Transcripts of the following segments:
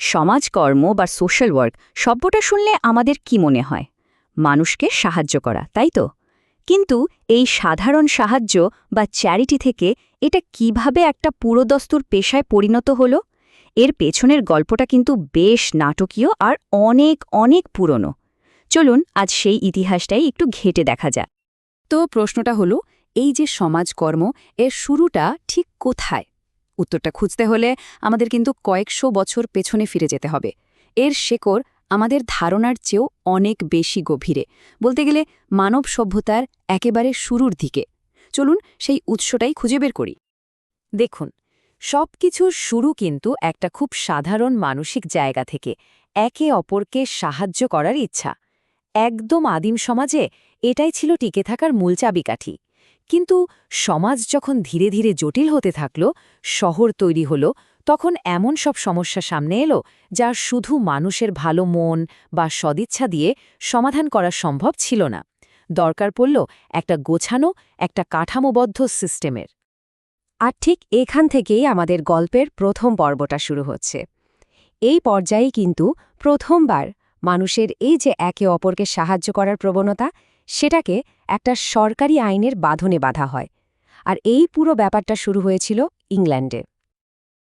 সমাজকর্ম বা social work শব্দটা শুনলে আমাদের কি মনে হয়? মানুষকে সাহায্য করা, তাই তো? কিন্তু এই সাধারণ সাহায্য বা চ্যারিটি থেকে এটা কীভাবে একটা পুরোদস্তুর পেশায় পরিণত হলো? এর পেছনের গল্পটা কিন্তু বেশ নাটকীয় আর অনেক অনেক পুরনো। চলুন আজ সেই ইতিহাসটাই একটু ঘেটে দেখা যাক। তো প্রশ্নটা হলো, এই যে সমাজকর্ম, এর শুরুটা ঠিক কোথায়? উত্তরটা খুঁজতে হলে আমাদের কিন্তু কয়েকশো বছর পেছনে ফিরে যেতে হবে। এর শেকড় আমাদের ধারণার চেয়েও অনেক বেশি গভীরে। বলতে গেলে মানব সভ্যতার একেবারে শুরুর দিকে। চলুন সেই উৎসটাই খুঁজে বের করি। দেখুন সব কিছুর শুরু কিন্তু একটা খুব সাধারণ মানসিক জায়গা থেকে একে অপরকে সাহায্য করার ইচ্ছা। একদম আদিম সমাজে এটাই ছিল টিকে থাকার মূল চাবিকাঠি। কিন্তু সমাজ যখন ধীরে ধীরে জটিল হতে থাকল, শহর তৈরি হল, তখন এমন সব সমস্যা সামনে এলো, যা শুধু মানুষের ভালো মন বা সদিচ্ছা দিয়ে সমাধান করা সম্ভব ছিল না। দরকার পড়ল একটা গোছানো, একটা কাঠামোবদ্ধ সিস্টেমের। আর ঠিক এখান থেকেই আমাদের গল্পের প্রথম পর্বটা শুরু হচ্ছে। এই পর্যায়ে কিন্তু প্রথমবার মানুষের এই যে একে অপরকে সাহায্য করার প্রবণতা, সেটাকে একটা সরকারি আইনের বাঁধনে বাঁধা হয়। আর এই পুরো ব্যাপারটা শুরু হয়েছিল ইংল্যান্ডে।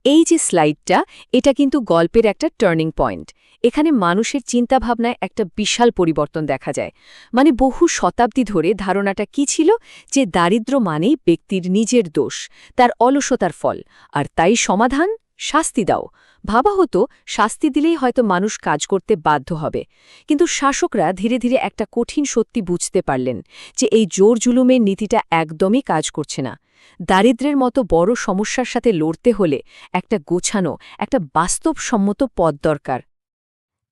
এই যে স্লাইডটা, এটা কিন্তু গল্পের একটা টার্নিং পয়েন্ট। এখানে মানুষের চিন্তাভাবনায় একটা বিশাল পরিবর্তন দেখা যায়। মানে বহু শতাব্দী ধরে ধারণাটা কি ছিল? যে দারিদ্র্য মানেই ব্যক্তির নিজের দোষ, তার অলসতার ফল। আর তাই সমাধান? শাস্তি দাও। ভাবা হতো, শাস্তি দিলেই হয়তো মানুষ কাজ করতে বাধ্য হবে। কিন্তু শাসকরা ধীরে ধীরে একটা কঠিন সত্যি বুঝতে পারলেন যে এই জোর জুলুমের নীতিটা একদমই কাজ করছে না। দারিদ্র্যের মতো বড় সমস্যার সাথে লড়তে হলে একটা গোছানো, একটা বাস্তবসম্মত পথ দরকার।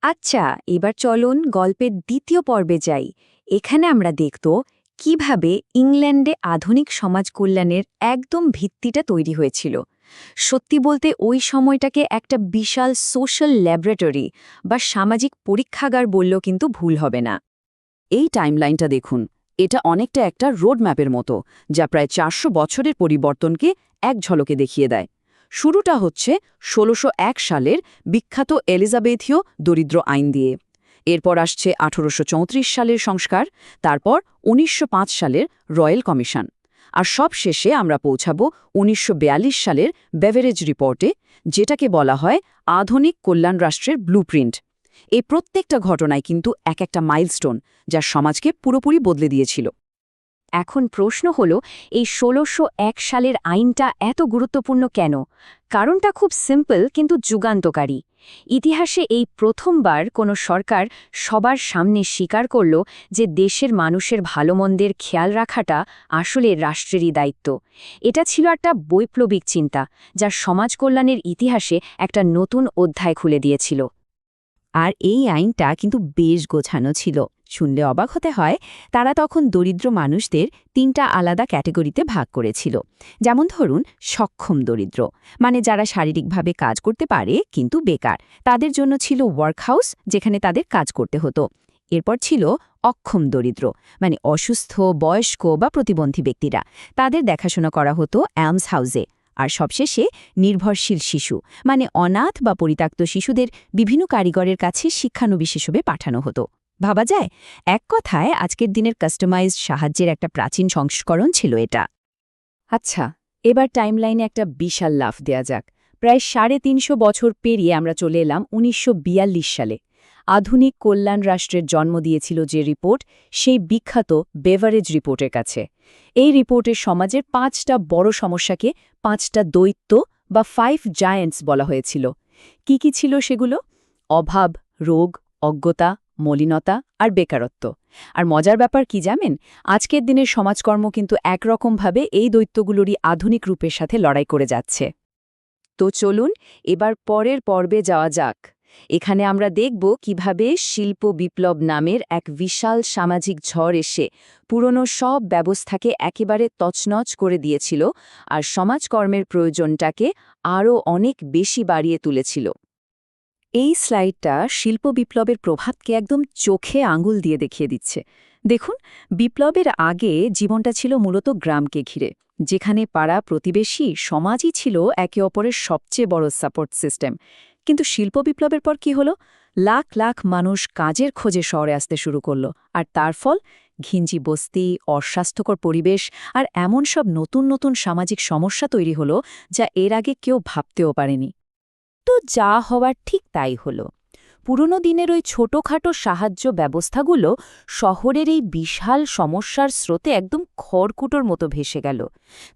আচ্ছা এবার চলুন গল্পের দ্বিতীয় পর্বে যাই। এখানে আমরা দেখত কীভাবে ইংল্যান্ডে আধুনিক সমাজ কল্যাণের একদম ভিত্তিটা তৈরি হয়েছিল। সত্যি বলতে ওই সময়টাকে একটা বিশাল সোশ্যাল ল্যাবরেটরি বা সামাজিক পরীক্ষাগার বললেও কিন্তু ভুল হবে না। এই টাইমলাইনটা দেখুন, এটা অনেকটা একটা রোড ম্যাপের মতো, যা প্রায় চারশো বছরের পরিবর্তনকে এক ঝলকে দেখিয়ে দেয়। শুরুটা হচ্ছে ষোলোশো সালের বিখ্যাত এলিজাবেথীয় দরিদ্র আইন দিয়ে। এরপর আসছে আঠেরোশো সালের সংস্কার, তারপর উনিশশো পাঁচ সালের রয়্যাল কমিশন। আর সব শেষে আমরা পৌঁছাব উনিশশো সালের বেভারেজ রিপোর্টে, যেটাকে বলা হয় আধুনিক কল্যাণ রাষ্ট্রের ব্লুপ্রিন্ট। এই প্রত্যেকটা ঘটনায় কিন্তু এক একটা মাইলস্টোন যা সমাজকে পুরোপুরি বদলে দিয়েছিল। এখন প্রশ্ন হল, এই ষোলোশো সালের আইনটা এত গুরুত্বপূর্ণ কেন? কারণটা খুব সিম্পল কিন্তু যুগান্তকারী। ইতিহাসে এই প্রথমবার কোনো সরকার সবার সামনে স্বীকার করল যে দেশের মানুষের ভালোমন্দের খেয়াল রাখাটা আসলে রাষ্ট্রেরই দায়িত্ব। এটা ছিল একটা বৈপ্লবিক চিন্তা, যা সমাজ কল্যাণের ইতিহাসে একটা নতুন অধ্যায় খুলে দিয়েছিল। আর এই আইনটা কিন্তু বেশ গোছানো ছিল। শুনলে অবাক হতে হয়, তারা তখন দরিদ্র মানুষদের তিনটা আলাদা ক্যাটেগরিতে ভাগ করেছিল। যেমন ধরুন, সক্ষম দরিদ্র মানে যারা শারীরিকভাবে কাজ করতে পারে কিন্তু বেকার। তাদের জন্য ছিল ওয়ার্কহাউস যেখানে তাদের কাজ করতে হতো। এরপর ছিল অক্ষম দরিদ্র মানে অসুস্থ, বয়স্ক বা প্রতিবন্ধী ব্যক্তিরা। তাদের দেখাশোনা করা হতো অ্যামস হাউসে। আর সবশেষে নির্ভরশীল শিশু মানে অনাথ বা পরিত্যক্ত শিশুদের বিভিন্ন কারিগরের কাছে শিক্ষানবিশ হিসেবে পাঠানো হতো। ভাবা যায়, এক কথায় আজকের দিনের কাস্টমাইজড সাহায্যের একটা প্রাচীন সংস্করণ ছিল এটা। আচ্ছা এবার টাইমলাইনে একটা বিশাল লাফ দেয়া যাক। প্রায় সাড়ে তিনশো বছর পেরিয়ে আমরা চলে এলাম উনিশশো বিয়াল্লিশ সালে। আধুনিক কল্যাণ রাষ্ট্রের জন্ম দিয়েছিল যে রিপোর্ট সেই বিখ্যাত বেভারেজ রিপোর্টের কাছে। এই রিপোর্টের সমাজের পাঁচটা বড় সমস্যাকে পাঁচটা দৈত্য বা ফাইভ জায়েন্টস বলা হয়েছিল। কি কি ছিল সেগুলো? অভাব, রোগ, অজ্ঞতা মলিনতা আর বেকারত্ব। আর মজার ব্যাপার কি জানেন? আজকের দিনের সমাজকর্ম কিন্তু একরকমভাবে এই দৈত্যগুলোরই আধুনিক রূপের সাথে লড়াই করে যাচ্ছে। তো চলুন, এবার পরের পর্বে যাওয়া যাক। এখানে আমরা দেখব কীভাবে শিল্প বিপ্লব নামের এক বিশাল সামাজিক ঝড় এসে পুরনো সব ব্যবস্থাকে একেবারে তছনছ করে দিয়েছিল আর সমাজকর্মের প্রয়োজনটাকে আরও অনেক বেশি বাড়িয়ে তুলেছিল। এই স্লাইডটা শিল্প বিপ্লবের প্রভাবকে একদম চোখে আঙুল দিয়ে দেখিয়ে দিচ্ছে। দেখুন, বিপ্লবের আগে জীবনটা ছিল মূলত গ্রামকে ঘিরে, যেখানে পাড়া প্রতিবেশী সমাজই ছিল একে অপরের সবচেয়ে বড় সাপোর্ট সিস্টেম। কিন্তু শিল্প বিপ্লবের পর কি হলো? লাখ লাখ মানুষ কাজের খোঁজে শহরে আসতে শুরু করল, আর তার ফল ঘিঞ্জি বস্তি, অস্বাস্থ্যকর পরিবেশ, আর এমন সব নতুন নতুন সামাজিক সমস্যা তৈরি হলো যা এর আগে কেউ ভাবতেও পারেনি। তো যা হওয়ার ঠিক তাই হলো। পুরনো দিনের ওই ছোটখাটো সাহায্য ব্যবস্থাগুলো শহরের এই বিশাল সমস্যার স্রোতে একদম খড়কুটোর মতো ভেসে গেল।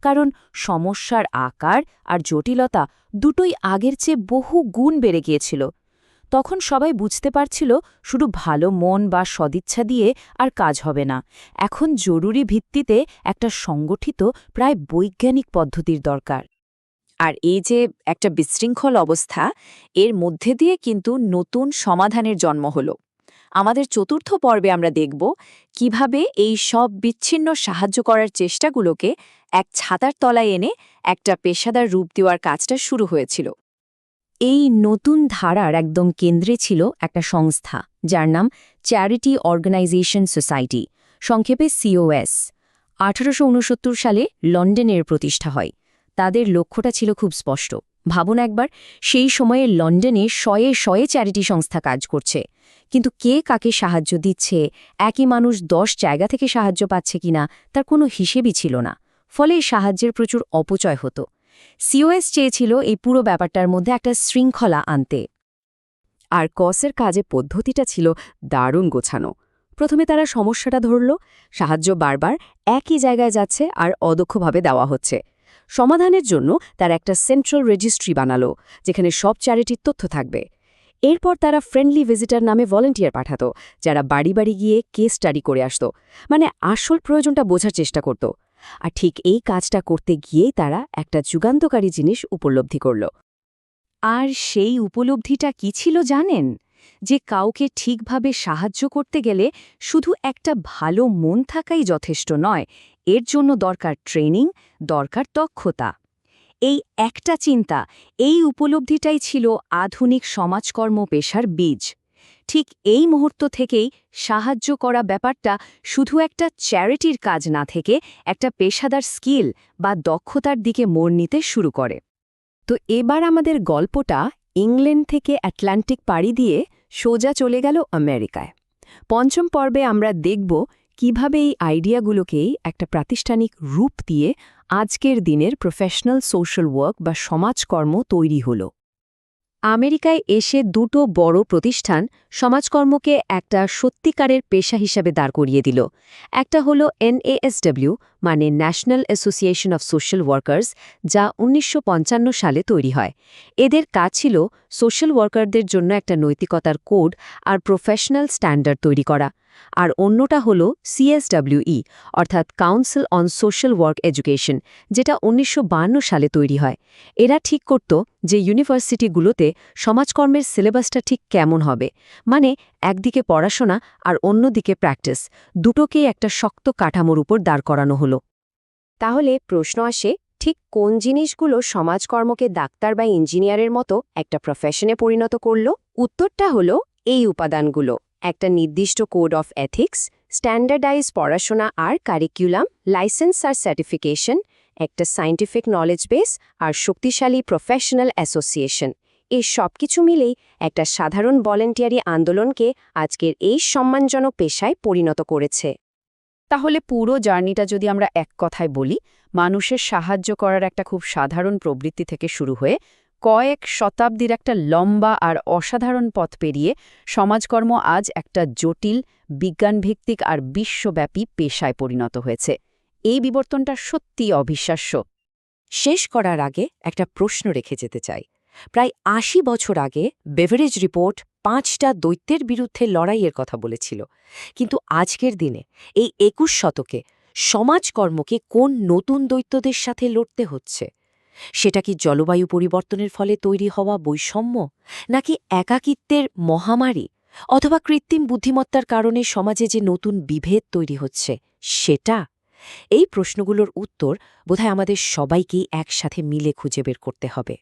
কারণ সমস্যার আকার আর জটিলতা দুটোই আগের চেয়ে বহু গুণ বেড়ে গিয়েছিল। তখন সবাই বুঝতে পারছিল, শুধু ভালো মন বা সদিচ্ছা দিয়ে আর কাজ হবে না। এখন জরুরি ভিত্তিতে একটা সংগঠিত, প্রায় বৈজ্ঞানিক পদ্ধতির দরকার। আর এই যে একটা বিশৃঙ্খল অবস্থা, এর মধ্যে দিয়ে কিন্তু নতুন সমাধানের জন্ম হলো। আমাদের চতুর্থ পর্বে আমরা দেখব কীভাবে এই সব বিচ্ছিন্ন সাহায্য করার চেষ্টাগুলোকে এক ছাতার তলায় এনে একটা পেশাদার রূপ দেওয়ার কাজটা শুরু হয়েছিল। এই নতুন ধারার একদম কেন্দ্রে ছিল একটা সংস্থা, যার নাম চ্যারিটি অর্গানাইজেশন সোসাইটি সংক্ষেপে সিওএস আঠারোশো উনসত্তর সালে লন্ডনের প্রতিষ্ঠা হয়। তাদের লক্ষ্যটা ছিল খুব স্পষ্ট। ভাবুন একবার, সেই সময়ে লন্ডনে শয়ে শয়ে চ্যারিটি সংস্থা কাজ করছে। কিন্তু কে কাকে সাহায্য দিচ্ছে, একই মানুষ দশ জায়গা থেকে সাহায্য পাচ্ছে কিনা, তার কোনো হিসেবই ছিল না। ফলে সাহায্যের প্রচুর অপচয় হতো। সিওএস চেয়েছিল এই পুরো ব্যাপারটার মধ্যে একটা শৃঙ্খলা আনতে। আর কসের কাজে পদ্ধতিটা ছিল দারুণ গোছানো। প্রথমে তারা সমস্যাটা ধরল, সাহায্য বারবার একই জায়গায় যাচ্ছে আর অদক্ষভাবে দেওয়া হচ্ছে। সমাধানের জন্য তার একটা সেন্ট্রাল রেজিস্ট্রি বানালো, যেখানে সব চ্যারিটির তথ্য থাকবে। এরপর তারা ফ্রেন্ডলি ভিজিটার নামে ভলেন্টিয়ার পাঠাত, যারা বাড়ি বাড়ি গিয়ে কেস স্টাডি করে আসত মানে আসল প্রয়োজনটা বোঝার চেষ্টা করত। আর ঠিক এই কাজটা করতে গিয়েই তারা একটা যুগান্তকারী জিনিস উপলব্ধি করল। আর সেই উপলব্ধিটা কি ছিল জানেন? যে কাউকে ঠিকভাবে সাহায্য করতে গেলে শুধু একটা ভালো মন থাকাই যথেষ্ট নয় এর জন্য দরকার ট্রেনিং, দরকার দক্ষতা। এই একটা চিন্তা, এই উপলব্ধিটাই ছিল আধুনিক সমাজকর্ম পেশার বীজ। ঠিক এই মুহূর্ত থেকেই সাহায্য করা ব্যাপারটা শুধু একটা চ্যারিটির কাজ না থেকে একটা পেশাদার স্কিল বা দক্ষতার দিকে মোড় নিতে শুরু করে। তো এবার আমাদের গল্পটা ইংল্যান্ড থেকে অ্যাটলান্টিক পাড়ি দিয়ে সোজা চলে গেল আমেরিকায়। পঞ্চম পর্বে আমরা দেখব কীভাবে এই আইডিয়াগুলোকেই একটা প্রাতিষ্ঠানিক রূপ দিয়ে আজকের দিনের প্রফেশনাল সোশ্যাল ওয়ার্ক বা সমাজকর্ম তৈরি হল? আমেরিকায় এসে দুটো বড় প্রতিষ্ঠান সমাজকর্মকে একটা সত্যিকারের পেশা হিসাবে দাঁড় করিয়ে দিল। একটা হল এনএএসডব্লিউ মানে National Association of Social Workers, যা উনিশশো পঞ্চান্ন সালে তৈরি হয়। এদের কাজ ছিল সোশ্যাল ওয়ার্কারদের জন্য একটা নৈতিকতার কোড আর প্রফেশনাল স্ট্যান্ডার্ড তৈরি করা। আর অন্যটা হল সিএসডব্লিউই অর্থাৎ Council on Social Work Education যেটা উনিশশো সালে তৈরি হয়। এরা ঠিক করত যে ইউনিভার্সিটিগুলোতে সমাজকর্মের সিলেবাসটা ঠিক কেমন হবে মানে একদিকে পড়াশোনা আর অন্যদিকে প্র্যাকটিস, দুটোকেই একটা শক্ত কাঠামোর উপর দাঁড় করানো হলো। তাহলে প্রশ্ন আসে, ঠিক কোন জিনিসগুলো সমাজকর্মকে ডাক্তার বা ইঞ্জিনিয়ারের মতো একটা প্রফেশনে পরিণত করল? উত্তরটা হলো এই উপাদানগুলো। একটা নির্দিষ্ট কোড অফ এথিক্স স্ট্যান্ডার্ডাইজ পড়াশোনা আর কারিকুলাম, লাইসেন্স আর সার্টিফিকেশন, একটা সায়েন্টিফিক নলেজ বেস আর শক্তিশালী প্রফেশনাল অ্যাসোসিয়েশন। এই সব কিছু মিলেই একটা সাধারণ ভলেন্টিয়ারি আন্দোলনকে আজকের এই সম্মানজনক পেশায় পরিণত করেছে। তাহলে পুরো জার্নিটা যদি আমরা এক কথায় বলি, মানুষের সাহায্য করার একটা খুব সাধারণ প্রবৃত্তি থেকে শুরু হয়ে কয়েক শতাব্দীর একটা লম্বা আর অসাধারণ পথ পেরিয়ে সমাজকর্ম আজ একটা জটিল, বিজ্ঞানভিত্তিক আর বিশ্বব্যাপী পেশায় পরিণত হয়েছে। এই বিবর্তনটা সত্যিই অবিশ্বাস্য। শেষ করার আগে একটা প্রশ্ন রেখে যেতে চাই। প্রায় আশি বছর আগে বেভারেজ রিপোর্ট পাঁচটা দৈত্যের বিরুদ্ধে লড়াইয়ের কথা বলেছিল। কিন্তু আজকের দিনে এই একুশ শতকে সমাজকর্মকে কোন নতুন দৈত্যদের সাথে লড়তে হচ্ছে? সেটা কি জলবায়ু পরিবর্তনের ফলে তৈরি হওয়া বৈষম্য, নাকি একাকিত্বের মহামারী, অথবা কৃত্রিম বুদ্ধিমত্তার কারণে সমাজে যে নতুন বিভেদ তৈরি হচ্ছে সেটা? এই প্রশ্নগুলোর উত্তর বোধহয় আমাদের সবাইকেই একসাথে মিলে খুঁজে বের করতে হবে।